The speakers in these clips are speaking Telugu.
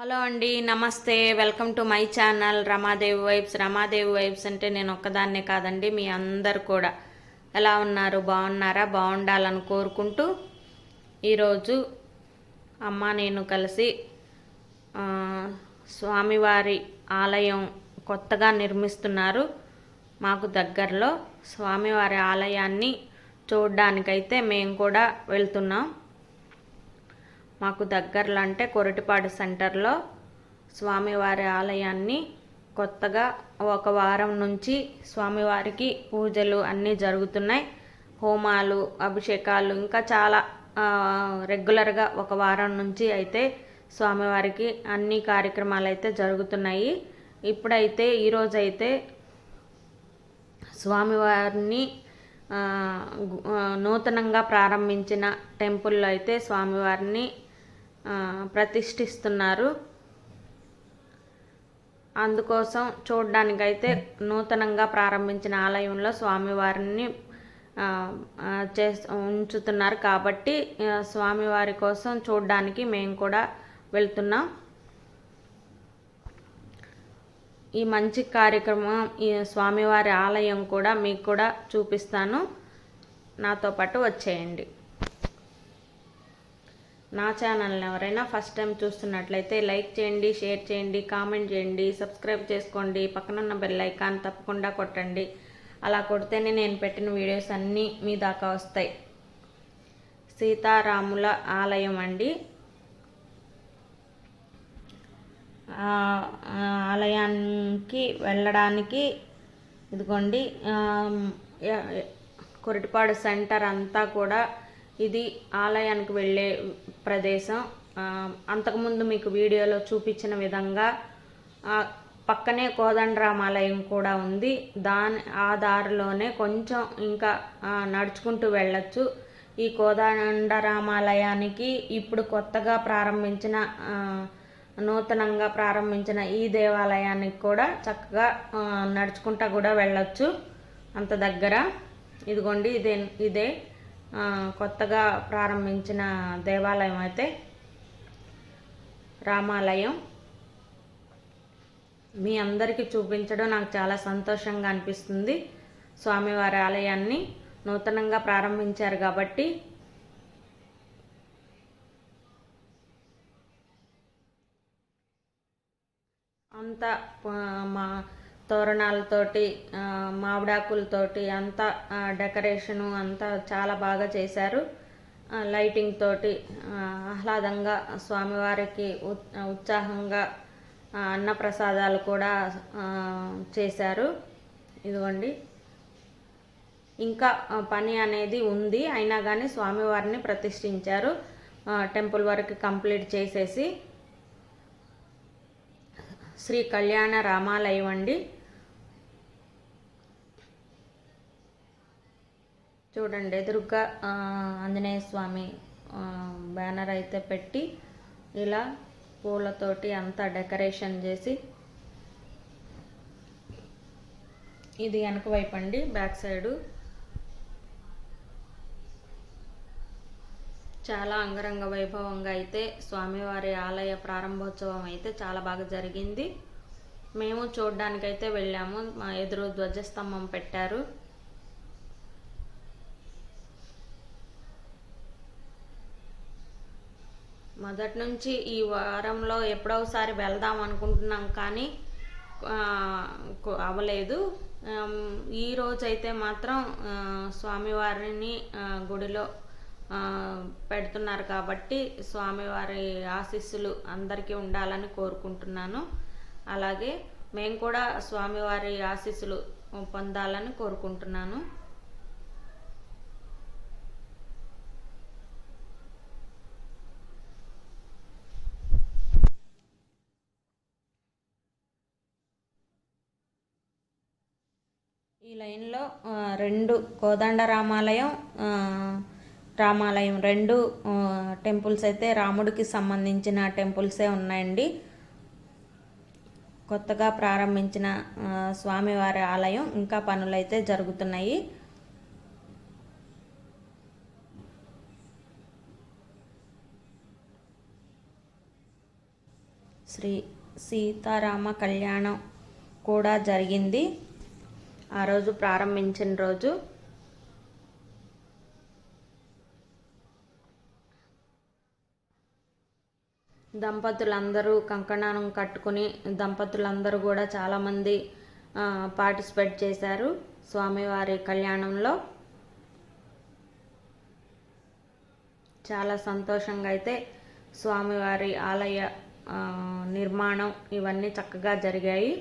హలో అండి నమస్తే. Welcome to my channel Ramadevi vibes. Ramadevi vibes అంటే నేను ఒక్కదాన్నే కాదండి మీ అందరు కూడా. ఎలా ఉన్నారు? బాగున్నారా? బాగుండాలని కోరుకుంటూ ఈరోజు అమ్మ నేను కలిసి స్వామివారి ఆలయం కొత్తగా నిర్మిస్తున్నారు. మాకు దగ్గరలో స్వామివారి ఆలయాన్ని చూడడానికైతే మేము కూడా వెళ్తున్నాం. మాకు దగ్గరలో అంటే కొరటిపాడు సెంటర్లో స్వామివారి ఆలయాన్ని కొత్తగా ఒక వారం నుంచి స్వామివారికి పూజలు అన్నీ జరుగుతున్నాయి. హోమాలు అభిషేకాలు ఇంకా చాలా రెగ్యులర్గా ఒక వారం నుంచి అయితే స్వామివారికి అన్ని కార్యక్రమాలు అయితే జరుగుతున్నాయి. ఇప్పుడైతే ఈరోజైతే స్వామివారిని నూతనంగా ప్రారంభించిన టెంపుల్లో అయితే స్వామివారిని ప్రతిష్ఠిస్తున్నారు. అందుకోసం చూడడానికైతే నూతనంగా ప్రారంభించిన ఆలయంలో స్వామివారిని చే ఉంచుతున్నారు. కాబట్టి స్వామివారి కోసం చూడడానికి మేము కూడా వెళ్తున్నాం. ఈ మంచి కార్యక్రమం ఈ స్వామివారి ఆలయం కూడా మీకు కూడా చూపిస్తాను. నాతో పాటు వచ్చేయండి. నా ఛానల్ని ఎవరైనా ఫస్ట్ టైం చూస్తున్నట్లయితే లైక్ చేయండి షేర్ చేయండి కామెంట్ చేయండి సబ్స్క్రైబ్ చేసుకోండి పక్కనున్న బెల్ ఐకాన్ తప్పకుండా కొట్టండి. అలా కొడితేనే నేను పెట్టిన వీడియోస్ అన్నీ మీ దాకా వస్తాయి. సీతారాముల ఆలయం అండి. ఆలయానికి వెళ్ళడానికి ఇదిగోండి కొరటిపాడు సెంటర్ అంతా కూడా ఇది ఆలయానికి వెళ్ళే ప్రదేశం. అంతకుముందు మీకు వీడియోలో చూపించిన విధంగా పక్కనే పక్కనే కోదండరామాలయం కూడా ఉంది. దాని ఆ దారిలోనే కొంచెం ఇంకా నడుచుకుంటూ వెళ్ళచ్చు. ఈ కోదండరామాలయానికి ఇప్పుడు కొత్తగా ప్రారంభించిన నూతనంగా ప్రారంభించిన ఈ దేవాలయానికి కూడా చక్కగా నడుచుకుంటా కూడా వెళ్ళొచ్చు. అంత దగ్గర. ఇదిగోండి ఇదే ఇదే. కొత్తగా ప్రారంభించిన దేవాలయం అయితే రామాలయం. మీ అందరికీ చూపించడం నాకు చాలా సంతోషంగా అనిపిస్తుంది. స్వామివారి ఆలయాన్ని నూతనంగా ప్రారంభించారు కాబట్టి అంతా మా తోరణాలతోటి మావిడాకులతోటి మామిడాకులతోటి అంతా డెకరేషను అంతా చాలా బాగా చేశారు. లైటింగ్ తోటి ఆహ్లాదంగా స్వామివారికి ఉత్- ఉత్సాహంగా అన్నప్రసాదాలు కూడా చేశారు. ఇదిగోండి. ఇంకా పని అనేది ఉంది. అయినా కానీ స్వామివారిని ప్రతిష్ఠించారు. టెంపుల్ వరకు కంప్లీట్ చేసేసి శ్రీ కళ్యాణ రామాలయం అండి. చూడండి ఎదురుగా ఆంజనేయ స్వామి బ్యానర్ అయితే పెట్టి ఇలా పూలతోటి అంతా డెకరేషన్ చేసి ఇది వెనక వైపు అండి బ్యాక్ సైడు. చాలా అంగరంగ వైభవంగా అయితే స్వామివారి ఆలయ ప్రారంభోత్సవం అయితే చాలా బాగా జరిగింది. మేము చూడ్డానికైతే వెళ్ళాము. మా ఎదురు ధ్వజస్తంభం పెట్టారు. మొదటి నుంచి ఈ వారంలో ఎప్పుడోసారి వెళ్దాం అనుకుంటున్నాం కానీ అవ్వలేదు. ఈ రోజైతే మాత్రం స్వామివారిని గుడిలో పెడుతున్నారు కాబట్టి స్వామివారి ఆశీస్సులు అందరికీ ఉండాలని కోరుకుంటున్నాను. అలాగే మేము కూడా స్వామివారి ఆశీస్సులు పొందాలని కోరుకుంటున్నాను. ఈ లైన్లో రెండు కోదండ రామాలయం రామాలయం రెండు టెంపుల్స్ అయితే రాముడికి సంబంధించిన టెంపుల్సే ఉన్నాయండి. కొత్తగా ప్రారంభించిన స్వామివారి ఆలయం ఇంకా పనులైతే జరుగుతున్నాయి. శ్రీ సీతారామ కళ్యాణం కూడా జరిగింది. ఆ రోజు ప్రారంభించిన రోజు. దంపతులందరూ కంకణం కట్టుకుని దంపతులందరూ కూడా చాలామంది పార్టిసిపేట్ చేశారు స్వామివారి కళ్యాణంలో. చాలా సంతోషంగా అయితే స్వామివారి ఆలయ నిర్మాణం ఇవన్నీ చక్కగా జరిగాయి.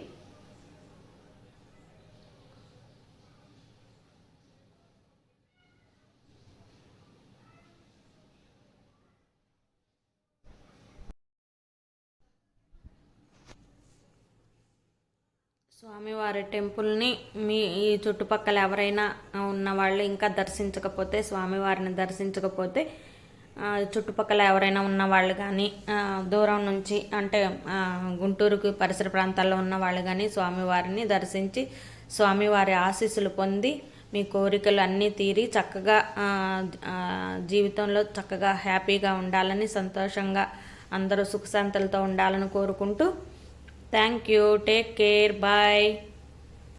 స్వామివారి టెంపుల్ని మీ ఈ చుట్టుపక్కల ఎవరైనా ఉన్న వాళ్ళు ఇంకా దర్శించకపోతే స్వామివారిని దర్శించకపోతే చుట్టుపక్కల ఎవరైనా ఉన్న వాళ్ళు కానీ దూరం నుంచి అంటే గుంటూరుకు పరిసర ప్రాంతాల్లో ఉన్న వాళ్ళు కానీ స్వామివారిని దర్శించి స్వామివారి ఆశీస్సులు పొంది మీ కోరికలు అన్నీ తీరి చక్కగా జీవితంలో చక్కగా హ్యాపీగా ఉండాలని సంతోషంగా అందరూ సుఖశాంతులతో ఉండాలని కోరుకుంటూ Thank you. Take care. Bye.